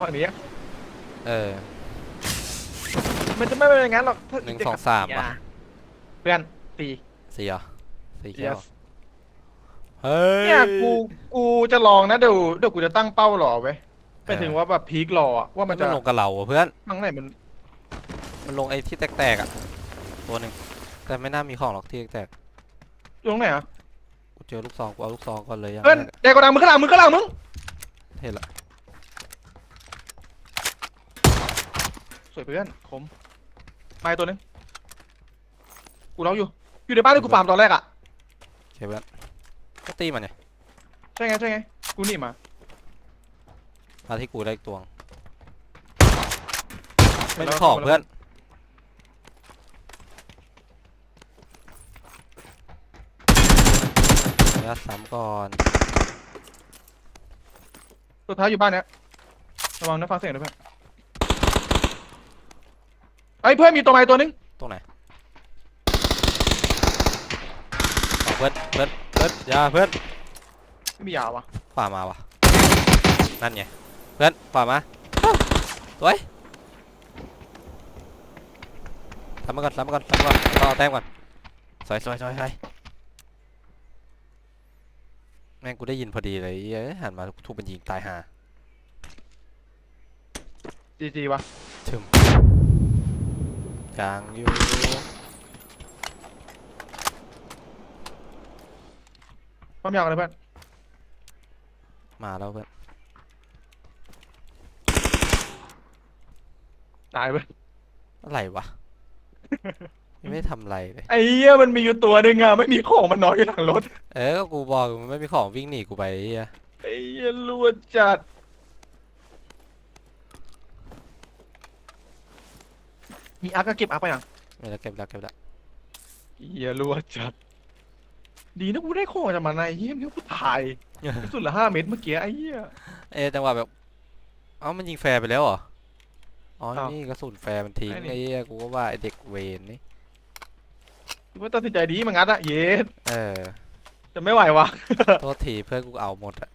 ฝั่งนี้เออมันจะไม่เป็นอย่างนั้นหรอกถ้าหนึ่งจะสองสามอย่ว่ะเพื่อนสี่สี่เหรอสี่แก้ว yes เฮ้ยเนี่ยกูกูจะลองนะเดี๋ยวเดี๋ยวกูจะตั้งเป้ารอไว้ไปถึงว่าแบบพีครออะว่ามัมันนจะจะลงกับเราอะเพื่อนทางไหนมันมันลงไอ้ที่แตกๆอะ ตัวหนึ่งแต่ไม่น่ามีของหรอกที่แตกอยู่ตรงไหนอะๆกูเจอลูกซองกูเอาลูกซองก่อนเลยยังเพื่อนไม่ได้เด็กกระดังมึงข้างหลังมึงข้างหลังมึงเห็นละ วยเพื่อนคมมาอีกตัวหนึงกูร้องอยู่ อยู่ในบ้านที่กูฟาร์มตอนแรกอะ โอเคเพื่อนก็ตีมันไงใช่ไงใช่ไง กูหนี่มา มาที่กูได้อีกตัวงไม่มีของเพื่อนยัดซ้ำก่อนตัวท้ายอยู่บ้านเนี้ยระวังนะฟังเสียงด้วยเพื่อน ไอ้ยเพื่อนมีตัวไม้ตัวนึงตรงไหนเอาเพื่อนเพื่อนเพื่อนอย่าเพื่อนไม่มียาวะขวามาวะนั่นไงเพื่อนขวามาสวยทำมาก่อนทำมาก่อนทำมาก่อนรอเอาแต้มก่อนสวยสวยสวยสวยแม่งกูได้ยินพอดีเลยเอ้ยหันมาทุบเป็นยิงตายห่า จีจีวะ ถึม กลางอยู่ ความยาวเลยเพื่อนมาแล้วเพื่อนตายเพื่อนอะไรวะ ยังไม่ได้ทำอะไรเลย ไอ้เหี้ยมันมีอยู่ตัวหนึ่งอะไม่มีของมันนอนอยู่หลังรถเออก็กูบอกอยู่มันไม่มีของวิ่งหนีกูไปไอ้เหี้ยไอ้เหี้ยรวดจัด มีอาร์คก็เก็บอาร์คไปยังไม่แล้วเก็บแล้วเก็บแล้วเหี้ยรวดจัด ดีนะกูได้ของจากมันไอ้เหี้ยมันกูถ่ายสุดละห้าเมตรเมื่อกี้ไอ้เหี้ยเอะจังหวะแบบ เอ้ามันยิงแฟร์ไปแล้วเหรอ อ๋ออ้าวนี่กระสุนแฟร์มันทิ้งไอ้นี่ไอ้เหี้ยกูก็ว่าไอเด็กเวนนี่กูว่าตัดสินใจดีมันงัดอะเย็ดเออ จะไม่ไหววะโทษทีเพื่อนกูเอาหมดอะ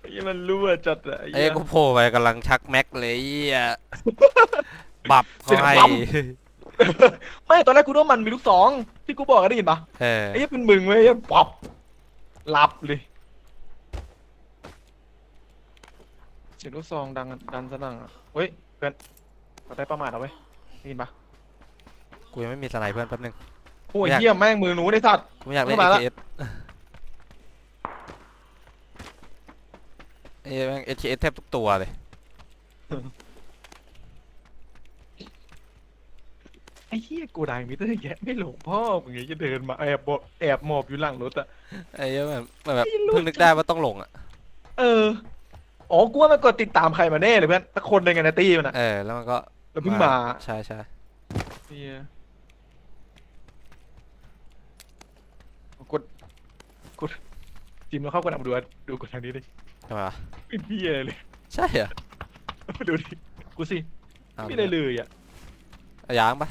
ไอ้เหี้ยมันรวดจัดอะไอ้ไอ้เหี้ยกูโผล่ไปกำลังชักแม็กเลยไอ้เหี้ย บับเสีเขายงให้ปั๊มไม่ตอนแรกกูนึกว่ามันมีลูกสองที่กูบอกอะได้ยินปะเออไอ้เหี้ยเป็นมึงเว้ยไอ้เหี้ยปับหลับเลยเสียงลูกซองดังดันสนั่งอะเฮ้ยเพื่อนเราได้ประมาทเอาไว้ยได้ยินปะกูยังไม่มีสไนเพื่อนแป๊บนึงโอ้ยอยากเหี้ยแม่งมือหนูได้สัตว์กูไม่อยากเล่นเข้ามาละ AKS เอ้ยแม่ง AKS แทบทุกตัวเลย ไอ้เหี้ยกูดังมิเตอร์แยะไม่หลงพ่อมึงไงจะเดินมาแอบบอกแอบหมอบอยู่หลังรถอะ ไอ้เหี้ยแบบแบบไม่รู้ เพิ่งนึกได้ว่าต้องลงอะ เออ อ๋อ กูว่ามันกดติดตามใครมาแน่เลยเพื่อนสักคนหนึ่งในตี้มันอะ เออ แล้วมันก็แล้วเพิ่งมา ใช่ใช่เหี้ยกด กดจิมแล้วเข้ากดอับดูอะดูกดทางนี้ดิทำไมวะไม่มีอะไรเลย ใช่เหรอดูดิ กูสิเอาไม่มีอะไรเลยอะเอายางปะ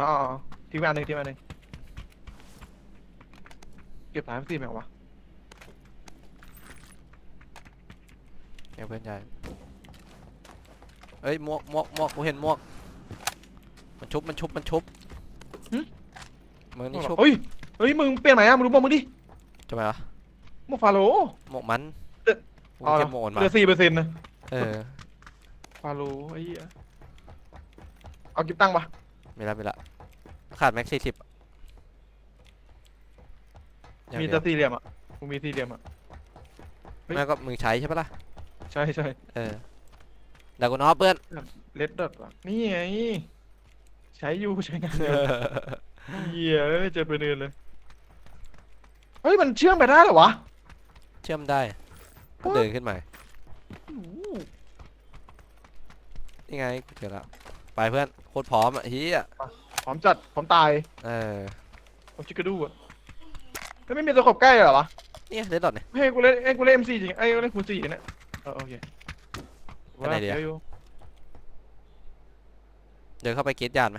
อ๋ออ๋ออ๋อทิ้งไปอันหนึ่งทิ้งไปอันหนึ่งเก็บสายไปสิแมววะเดี๋ยวเพื่อนใหญ่เอ้ยหมวกหมวกหมวกกูเห็นหมวก มันชุบมันชุบมันชุบมือนี่ชุบเฮ้ยเฮ้ยมึงเปลี่ยนไหมอะมึงรู้ป่ะมึงดิทำไมวะมึงฟาโล หมวกมันเอ๊ะ กูเอาเก็ละบหมวกมันเหมาลือสี่เปอร์เซ็นต์นะเออฟาโลไอ้เหี้ยเอากิบตั้งปะไม่ละไม่ละ ขาดแม็กซี่สิบมีแต่สี่เหลี่ยมอะกูมีสี่เหลี่ยมอะ เฮ้ย แม่ก็มึงใช้ใช่ปะล่ะ ใช่ใช่เออดากูนอฟเพื่อน เลดดอทว่ะนี่ไงใช้อยู่ใช้งานอยู่ เหี้ยเอ้ยเจอไปเนินเลย เฮ้ย มันเชื่อมไปได้เหรอวะ เชื่อมได้ก็เดินขึ้นมาโอ้โหนี่ไงกูเจอแล้วไปเพื่อนโคตรพร้อมอะเฮีย พร้อมจัดพร้อมตายเออพร้อมชิคกดูอะแล้วไม่มีตัวขบใกล้เหรอวะเนี่ยเล่นดอทเนี่ยให้กูเล่นให้กูเล่นเอ็มซีจริงไอ้ยกูเล่นคูณสี่เนี่ยเออโอเคไปไหนดีอะว่าเยวอยู่เดินเข้าไปเกตยานไหม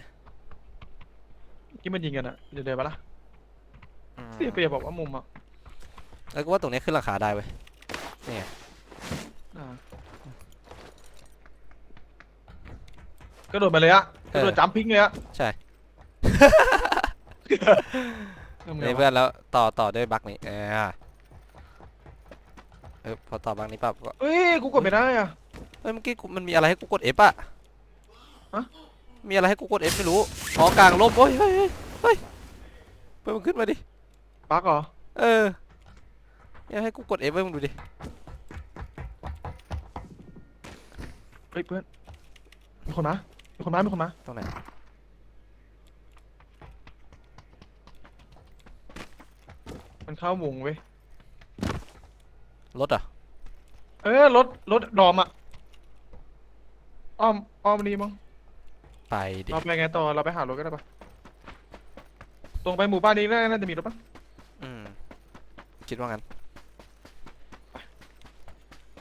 ที่มันยิงกันอะเดี๋ยวเดี๋ยวปะล่ะเสียเปรียบบอกว่ามุมอะแล้วก็ว่าตรงนี้ขึ้นราคาได้เว้ยอ่ากระโดดไปเลยอะกเออระโดดจัมพิ้งเลยอะใช่ทำไง นี่วะเพื่อนแล้วต่อต่อด้วยบักนี้เออเออพอต่อบักนี้ปั๊บก็เฮ้ยกูกดไม่ได้อะเฮ้ยเมื่อกี้กูมันมีอะไรให้กูกด F อะฮะ มีอะไรให้กูกด F ไม่รู้อ๋อกลางลมโอ้ยเฮ้ยเฮ้ยเฮ้ยเพื่อนมึงขึ้นมาดิ บักเหรอเออเนี่ยให้กูกด F ไว้มึงดูดิ เฮ้ยเพื่อนมีคนมามีคนมามีคนมาตรงไหน มันเข้าวงเว้ย รถเหรอะ เออรถรถดอมอะอ้อมอ้อมนี่มั้งไปดิเราไปไงต่อเราไปหารถก็ได้ปะตรงไปหมู่บ้านนี้น่าน่าจะมีรถปะอืมคิดว่างั้น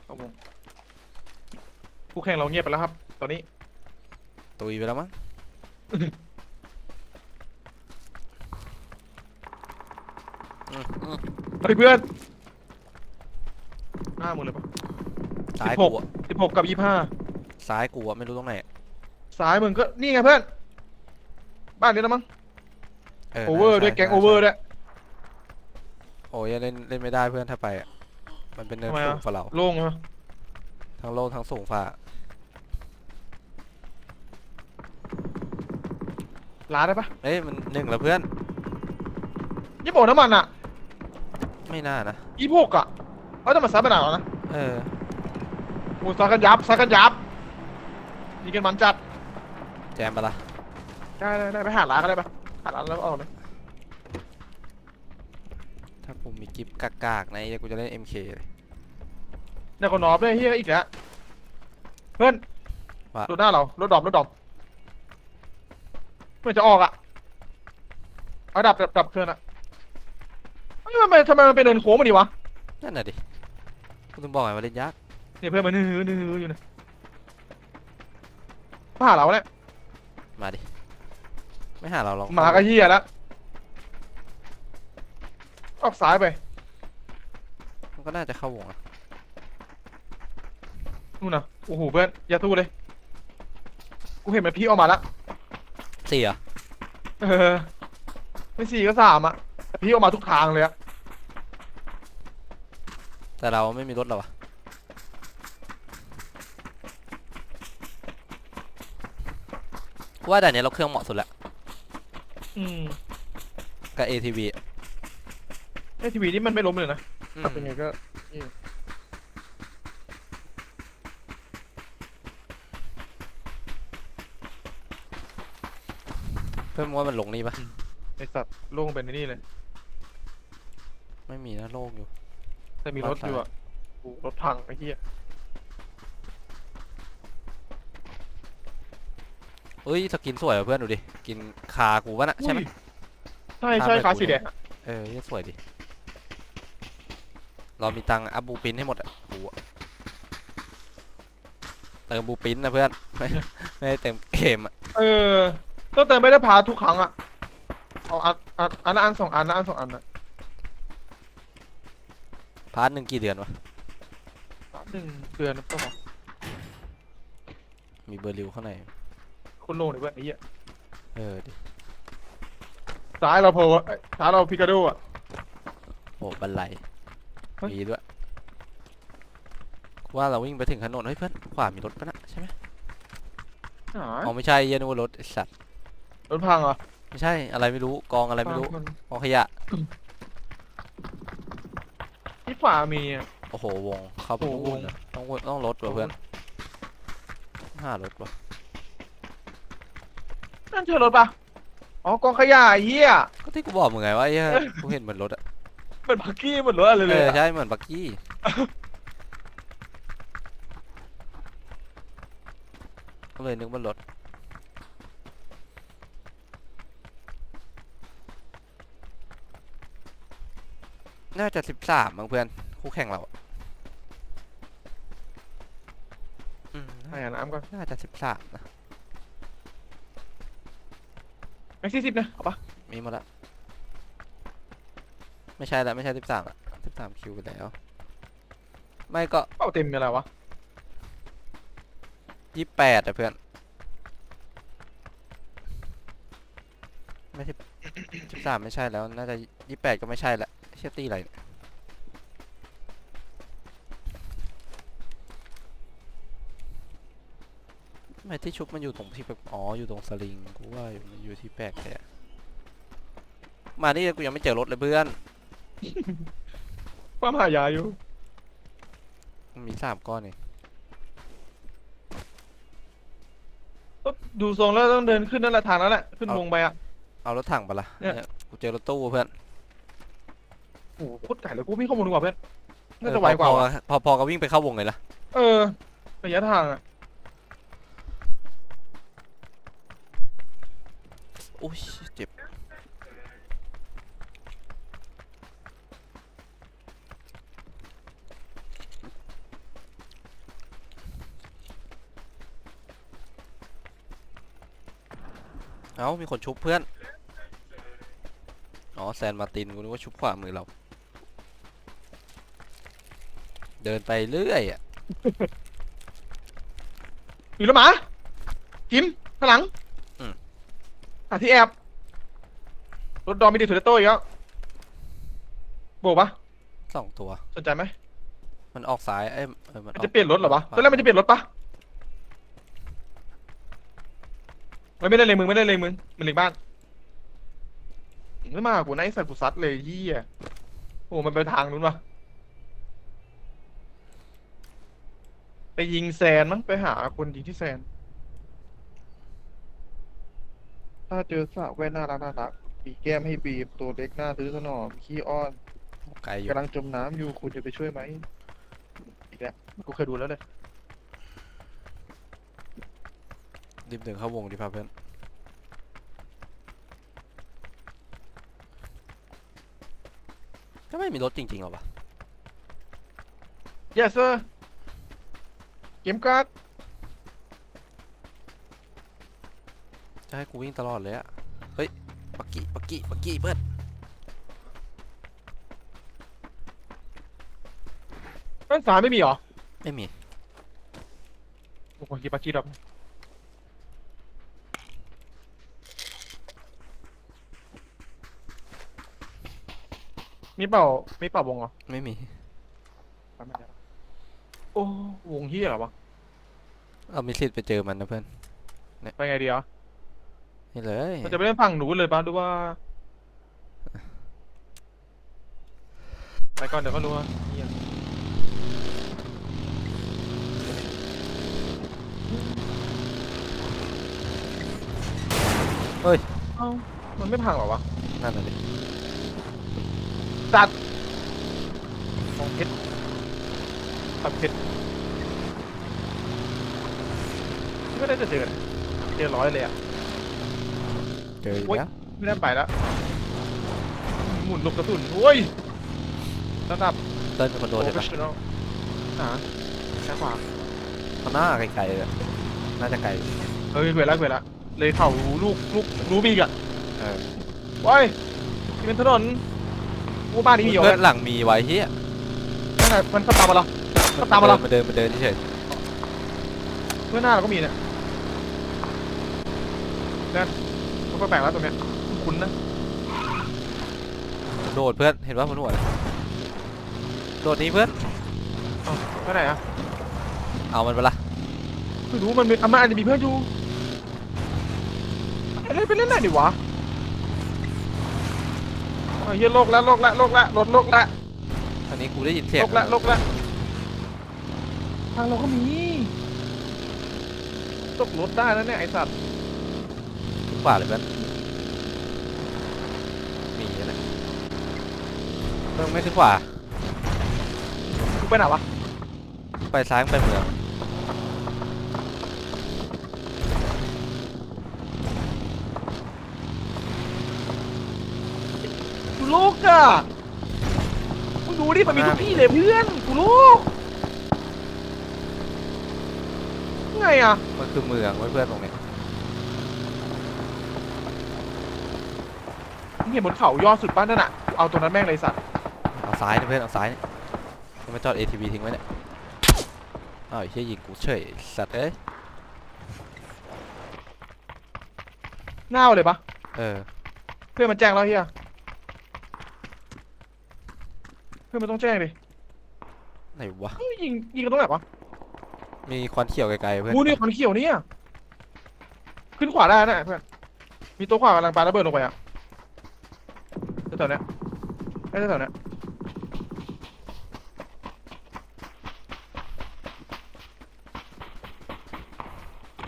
เข้าวงคู่แข่งเราเงียบไปแล้วครับ ตอนนี้ ตุยไปแล้วมั้ง เฮ้ยเพื่อนหน้ามึงเลยปะ ซ้ายสิบหกูอะสิบหกกับยี่ห้าซ้ายกูอะไม่รู้ตรงไหนอะซ้ายมึงก็นี่ไงเพื่อน บ้านนี้แล้วมั้งโอเวอร์ด้วยแก๊งโอเวอร์ใช่ด้วย โอ้ยเล่นเล่นไม่ได้เพื่อนถ้าไปอะมันเป็นเนินทำไมสูงฝ่าเราโล่งใช่ไหมทั้งโลกทั้งสูงฝ่าลาได้ปะเอ้ยมันหนึ่งแล้วเพื่อน ยี่ปุ่นน้ำมันอะ ไม่น่านะยี่หกอะเอ้ยแต่มันซัดไปหนาแล้วนะเออ โอ้ซัดกันยับซัดกันยับยิงกันมันจัด แจมปะละได้ได้ได้ไปหาร้านก็ได้ปะหาร้านแล้วก็เอาเลยถ้ากูมีกิฟต์กากๆในะไอ้กูจะเล่น MK เลย เนี่ยคนนอบเลยเฮียอีกแล้วเพื่อนว่ารถหน้าเรารถดอมรถดอมเพื่อนจะออกอะเอาดับดับดับเครื่องอะ เฮ้ยทำไมทำไมมันเป็นเดินโค้งมาดิวะนั่นน่ะดิกูถึงบอกไงว่าเล่นยากเนี่ยเพื่อนมันนือนืออยู่เนี่ยมาหาเราเนี่ยมาดิ ไม่หาเราหรอกหมาก็เฮียแล้วออกซ้ายไปมันก็น่าจะเข้าวงอะนู่นน่ะโอ้โหเพื่อนอย่าตู้เลย กูเห็นมันพี่ออกมาแล้วสี่เหรอ เออไม่สี่ก็สามอะแต่พี่ออกมาทุกทางเลยอะ แต่เราไม่มีรถหรอวะกูว่าด่านเนี้ยเราเครื่องเหมาะสุดละอืมกับ ATV อะไอทีวีนี่มันไม่ล้มเลยนะอืมขับยังไงก็นี่เพื่อนมึงว่ามันลงนี่ปะไอสัตว์โล่งเป็นไอ้นี่เลย ไม่มีนะโลกอยู่ แต่มีรถอยู่อะโอ้โหรถพังไอ้เหี้ยเอ้ยสกินสวยว่ะเพื่อนดูดิ กินคากูวะน่ะใช่ไหมอุ้ยใช่ใช่ตามแบบคากูสีเลยแดงอะเออเหี้ยสวยดิ เรามีตังค์อัพบูปินให้หมดอะกูอะเติมบูปินนะเพื่อน ไม่ไม่ได้เติมเกมอะเออต้องเติมไม่ได้พาทุกครั้งอะเอาอันอันอันละอันสองอันละอันสองอันอะพาร์ทหนึ่งกี่เดือนวะ หนึ่งเดือนก็พอมีเบอร์ริวข้างในคนโล่งเลยเว้ยไอ้เหี้ยเออดิซ้ายเราโผล่เอ้ยซ้ายเราพิกาโดอะ โอ้บันไลเฮ้ย มีด้วยกูว่าเราวิ่งไปถึงถนนเฮ้ยเพื่อนขวามีรถปะนะใช่ไหมอ๋ออ๋อไม่ใช่เหี้ยนึกว่ารถไอ้สัตว์รถพังเหรอไม่ใช่อะไรไม่รู้กองอะไรไม่รู้พังนกองขยะ ที่ฝ่ามีอะโอ้โหวงเข้าไปโอ้โหนู่นน่ะต้องวนต้องรถว่ะเพื่อนห้ารถว่ะนั่นเจอรถปะอ๋อกองขยะไอ้เหี้ยก็ที่กูบอกมึงไงว่าไอ้เหี้ยเอ้ยกูเห็นเหมือนรถอะเหมือนพักกี้เหมือนรถอะไรเอเลยออะใช่เหมือนบักกี้ก็เลยนึกว่ารถ น่าจะสิบสามเพื่อน คู่แข่งเราอืมให้อาบน้ำก็น่าจะสิบสามนะแม็กซี่สิบนะ เอาปะมีหมดละไม่ใช่แล้วไม่ใช่สิบสามละสิบสามคิวไปแล้ว ไม่ก็เป้าเต็มอะไรวะยี่แปดอะเพื่อน ไม่ใช่สิบสามไม่ใช่แล้ว น่าจะยี่แปดก็ไม่ใช่แหละ เชี่ยตี้อะไรเนี่ยทำไมที่ชุบมันอยู่ตรงที่แบบอ๋อ อยู่ตรงสลิง กูว่าอยู่มันอยู่ที่แปลกเลยอะมานี่กูยังไม่เจอรถเลยเพื่อน ความหายาอยู่ มันมีสามก้อนเองก็ดูทรงแล้วต้องเดินขึ้นนั่นแหละทางนั้นแหละขึ้นเอาวงไปอะ เอารถถังไปะละเนี่ย เนี่ยกูเจอรถตู้เพื่อนโอ้โหโคตรไก่เลยกูมีข้อมูลดีกว่าเพื่อนน่าเออจะไวกว่าพอว่ะๆพอพอๆก็วิ่งไปเข้าวงเลยละเออระยะทางอะโอ้ยเจ็บเอ้ามีคนชุบเพื่อน อ๋อแซนมาร์ตินกูนึกว่าชุบขวามือเรา เดินไปเรื่อยอะมีรถหมากิมข้างหลังอืมหาที่แอบรถดอมมีดีถือโต้อีกแล้วโบกปะสองตัว สนใจไหมมันออกซ้ายเอ้ยเออมันมันออกจะเปลี่ยนรถเหรอวะขวาตอนแรกมันจะเปลี่ยนรถปะไม่ไม่ได้เลยมึงไม่ได้เลยมึงมันหลีกบ้านไม่มากูนะไอ้สัตว์กูซัดเลยยี่อะโอ้มันไปทางนู้นวะไป ยิงแซนมั้งไปหาคนยิงที่แซน ถ้าเจอสาวแว่นน่ารักน่ารักปีแก้มให้บีบตัวเล็กหน้าซื้อสนอมขี้อ้อนไกลอยู่กำลังจมน้ำอยู่คุณจะไปช่วยไหมอีกแล้วกูเคยดูแล้วเลยริมถึงเข้าวงดิพาเพื่อนก็ไม่มีรถจริงๆหรอวะ yes sir เกมการ์ดจะให้กูวิ่งตลอดเลยอะเฮ้ย ปักกี้ ปักกี้ ปักกี้เพื่อนด้านซ้ายไม่มีเหรอไม่มี โอ้โหกีปากีดับมีเป่ามีเป่าวงเหรอไม่มีไปมาแล้วโอ้ วงเฮียเหรอวะเอามีสิทธิ์ไปเจอมันนะเพื่อน ไปไงดีอะนี่เลยเราจะไปเล่นฝั่งหนูนเลยปะหรือว่าไปก่อนเดี๋ยวก็รู้ว่าเหี้ยเฮ้ย เอ้ามันไม่พังเหรอวะนั่นน่ะดิจัดมองเพชรตัดเพชร ไม่ได้จะเจอนะเจอร้อยเลยอะเจออีกโอ๊ยแล้วไม่ได้ไปแล้วหมุนหลบกระสุนโอ้ยระดับเต้นเป็นคนโดนเลยปะ professional หาซ้ายขวาข้างหน้าไกลๆเลยอะน่าจะไกลเฮ้ยเวลาเวลาเลยเข่าลูกลูกรูบีกอะเออโอ้ยนี่เป็นถนนกูบ้านนี้มีเหรอเพื่อนหลังมีไว้เฮียนั่นน่ะมันขับตามมาเหรอขับตามมาเหรอมาเดินมาเดินเฉยเพื่อนหน้าเราก็มีเนี่ยนั่นมัน แปลกๆแล้วตรงเนี้ยคุ้นนะโดดเพื่อน เห็นว่าบนหัวเลยโดดนี้เพื่อนอ๋อไปไหนอะเอามันไปละไม่รู้มันมีอะมันอาจจะมีเพื่อนอยู่ไอ้เล่นไปเล่นไหนดิวะเอาเฮียโลกแล้วโลกแล้วโลกแล้วรถโลกแล้วอันนี้กูได้ยินเสียงโลกแล้วโลกแล้วทางเราก็มีตกรถได้แล้วเนี่ยไอสัตว์ ขึ้นขวาเลยเพื่อนมีอะไรเพิ่งไม่ขึ้นขวากูไปไหนวะไปซ้ายไปเมืองกูโลกอะกูดูดิมันมีทุกที่เลยเพื่อนกูโลกไงอะมันคือเมืองไว้เพื่อนตรงนี้ มึง เห็นบนเขายอดสุดป้านนั่นอะเอาตัวนั้นแม่งเลยสัตว์เอาซ้ายนะเพื่อนเอาซ้ายนี่ยังไมจอด ATV ทิ้งไว้เนี่ยอ้าวไอ้เชี่ยยิงกูเฉยสัตว์เอ้ยง่าอวเลยปะเออไปพื่อนมันแจ้งแล้วเฮียเพื่อนมันต้องแจ้งดิไหนวะเฮ้ยยิงยิงกันตรงไหนวะมีควันเขียวไกลๆเพื่อนกูนี่ควันเขียวเนี่ยขึ้นขวาได้นะเพื่อนมีตัวขวากำลังปาระเบิดลงไปอะ แถวๆเนี้ยไอ้แถวๆเนี้ย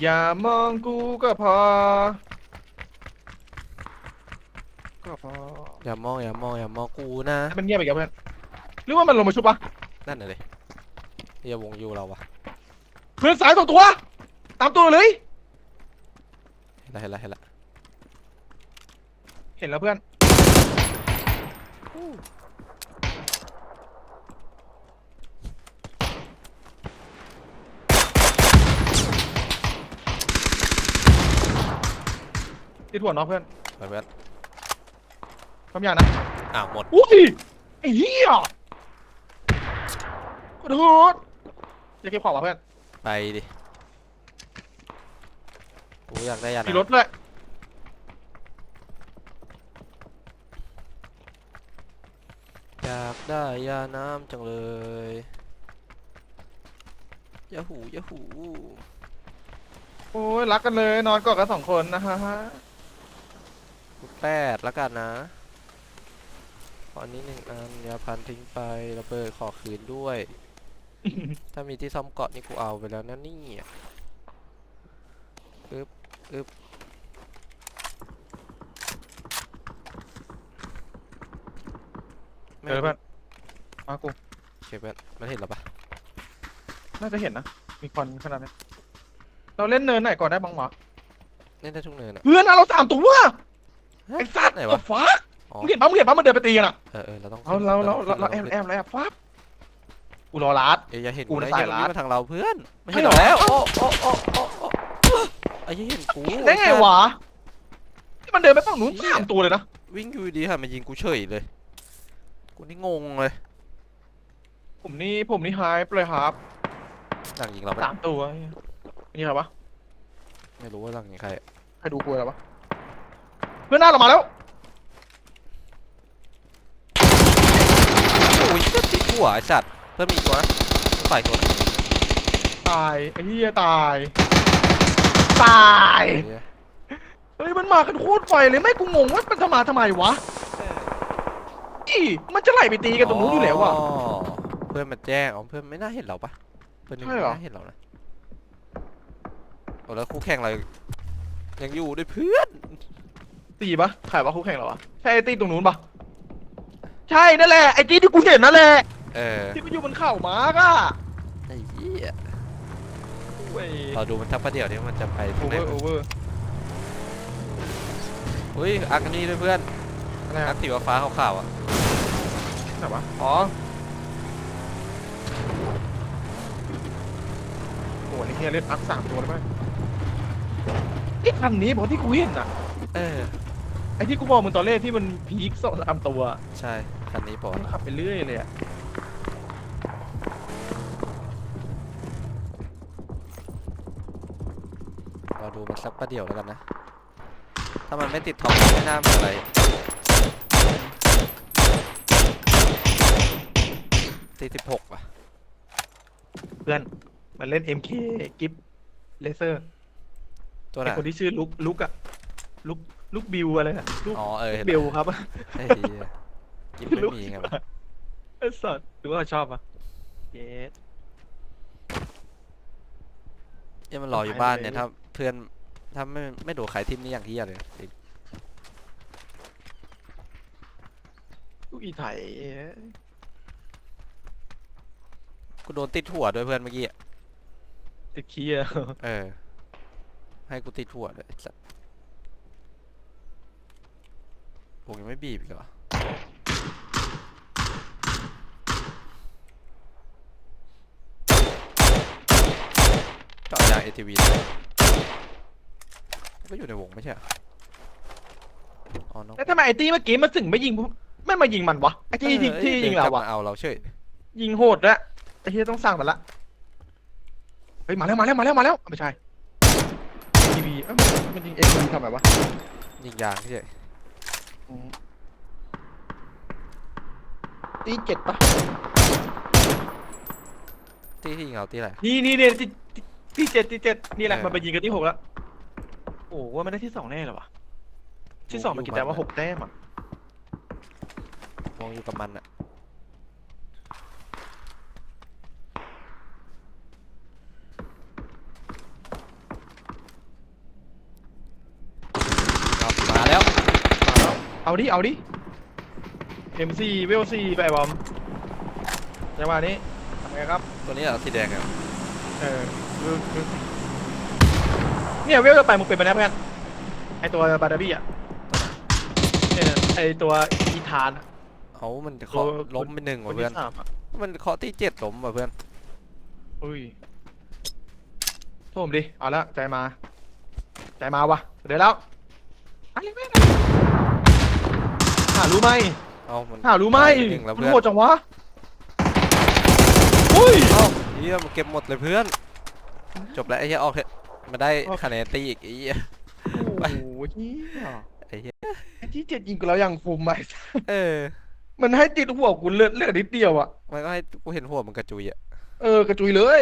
อย่ามองกูก็พอ ก็พออย่ามองอย่ามองอย่ามองกูนะให้มันเงียบไปกับเพื่อนหรือว่ามันลงมาชุบปะนั่นน่ะเลยเฮียวงอยู่เราวะเพื่อนสายสองตัว ตามตัวเลย เห็นละเห็นละเห็นละเห็นแล้วเพื่อน ติดหัวน้องเพื่อนไปเพื่อนความอย่างนะอ้าวหมด อุ้ยไอ้เหี้ยขอโทษจะเก็บของมาเพื่อนไปดิกูอยากได้ยามีน้ำรถด้วย อยาก ได้ยาน้ำจังเลยยาหูยาหูโอ้ยรักกันเลยนอนกอดกันสองคนนะฮะกูแปดแล้วกันนะขออันนี้หนึ่งอันยาพันทิ้งไประเบิดขอคืนด้วย ถ้ามีที่ซ่อมเกาะนี่กูเอาไปแล้วนะเนี่ยอึบอึบเจอแล้วเพื่อน มากูโอเคเพื่อนมันเห็นเราปะน่าจะเห็นนะ มีควันขนาดนี้เราเล่นเนินไหนก่อนได้บ้างวะเล่นได้ทุกเนินอะเพื่อนอะเราสามตัวฮะไอ้สัตว์ไหนตัววะฟ้าอ๋อมึงเห็นปะมึงเห็นปะมันเดินไปตีกันอะเออเออเราต้องเราเราเราเราเราต้แอองบขึ้นแอบแล้วแอบฟับกูรอรัดเอ้ยอย่าเห็นกูกูน่ะนะสาอย่ายวิ่ลังดมาทางเราเพื่อนไม่ใช่เห็นเหรอเราแล้วโอ้โอ้โอ้โอ้โอ้ไอ้เหี้ยเห็นกูได้ไงวะที่มันเดินไปฝั่งนู้นสามตัวเลยนะวิ่งอยู่ดีค่ะมายิงกูเฉยเลยกูนี่งงเลย ผมนี่ผมนี่หายไปเลยครับหลังยิงเราปะสามตัวนี่ครับวะไม่รู้ว่าหลังยิงใครใครดูกูอะไรวะเพื่อนหน้าเรามาแล้วโอ้ยจะติดหัวไอ้สัตว์เพิ่มมีอีกตัวนะฝ่ายตัวนะตายไอ้เหี้ยตาย ตายเหี้ยเฮ้ยมันมากันโคตรไฟเลยไม่กูงงว่ามันจะมาทำไมวะอีมันจะไหลไปตีกันตรงนู้นอยู่แล้วอะอ๋อ เพื่อนมาแจ้งอ๋อเพื่อนไม่น่าเห็นเราปะเพื่อนนึงใช่ไม่เหรอ น่าเห็นเรานะโอ้แล้วคู่แข่งเรายังอยู่ด้วยเพื่อนตีปะถ่ายว่าคู่แข่งเหรอวะใช่ไอ้ตีตรงนู้นปะใช่นั่นแหละไอ้ตีที่กูเห็นนั่นแหละเออที่มันอยู่บนเข่ามาร์กอะไอ้เหี้ยเว้ยเราดูมันทักประเดี๋ยวนี้มันจะไปโอทางไหเวนอร์โอเวอร์อุ้ยอักนี่ด้วยเพื่อนอะไรอัอะกสีฟ้าๆขาวๆอะ ไหนวะอ๋อ โอ้โหนี่เฮียเล่นอักสามตัวเลยมั้ยไอ้คันนี้บอกที่กูเห็นอะเออ ไอ้ที่กูบอกมึงตอนแรกที่มันพีคสองสามตัวใช่ คันนี้ปอมันขับไปเรื่อยเลยอะเราดูมันสักประเดี๋ยวแล้วกันนะ ถ้ามันไม่ติดท็อปไม่น่าเป็นอะไรตีสิบหกว่ะ เพื่อน มันเล่น MK กิฟเลเซอร์ตัวไหไอนคนที่ชื่อลุกลุกอะลุกลุกบิวอะไรนะลุกอ๋อเออเห็นบิแล้ววครับ ไอ้เหี้ยกินไม่มีไงวะไอ้สัตว์หรือว่าชอบปะเย้เนี่ยมันรออยู่บ้านเนี่ยถ้าเพื่อนถ้าไม่ไม่โดดขายทิมนี่อย่างที่เลยจริงลูกอีไถ กูโดนติดหัวด้วยเพื่อนเมื่อกี้อะติดขี้อะเออ ให้กูติดหัวด้วยไอ้สัสผมยังไม่บีบอีกเหรอจอดยาง ATV เลยก็อยู่ในวงไม่ใช่เหรออ๋อน้องแล้วทำไมไอ้ตีเมื่อกี้มันถึงไม่ยิงไม่มายิงมันวะไอ้ที่ที่ออที่ดินยิงเรากลับอะมเอาเราเฉย ยิงโหดด้วย ไอ้ที่ต้องสั่งมันละ เฮ้ยมาแล้วมาแล้วมาแล้วมาแล้วไม่ใช่ทีวีเอ้ยมันยิงเอ็มทำไมวะยิงยางเฉยโอ้อืมตีเจ็ดปะที่ที่ยิงเอาที่ไหนนี่นี่เนี่ยที่ที่ที่เจ็ดที่เจ็ดนี่แหละเออ มันไปยิงกันที่หกแล้วโอ้ว่ามันได้ที่สองแน่เลยวะที่สองมันกี่แต้มว่าหกแต้มอะมองอยู่กับมันอะครับมาแล้ว เอาดิ เอาดิ MC เวลซีไปบอมจังหวะนี้ทำไงครับ ตัวนี้เหรอสีแดงอะเออเวลเวลซีเนี่ยเวลจะไปมึงเป็นไปได้เพื่อนไอตัวบาดาบี้อะเนี่ยไอตัวอีธานอะเอามันเคาะตัวล้มไปหนึ่งคว่ะนเพื่อที่น สามอะมันเคาะที่เจ็ดล้มว่ะเพื่อน อุ้ยโทษผมดิ เอาละใจมา ใจมาวะเดี๋ยวแล้วอะไรแม่งอะหารู้ไหมเอามันหารู้ไหมตายปหนึ่งแล้วมันเพื่อนโหดจังวะอุ้ย เอ้าเฮียมันเก็บหมดเลยเพื่อน จบแล้วไอ้เหี้ยออกเถอะมาได้ออกคะแนนตีอีกไอ้เหี้ยโอ้โหเหี้ยไอ้เหี้ยไอ้ที่เจ็ดยิงกูแล้วยังคุมไปเออ มันให้ติดหัวกูเลือดเลือดนิดเดียวอะ มันก็ให้กูเห็นหัวมันกระจุยอะ เออกระจุยเลย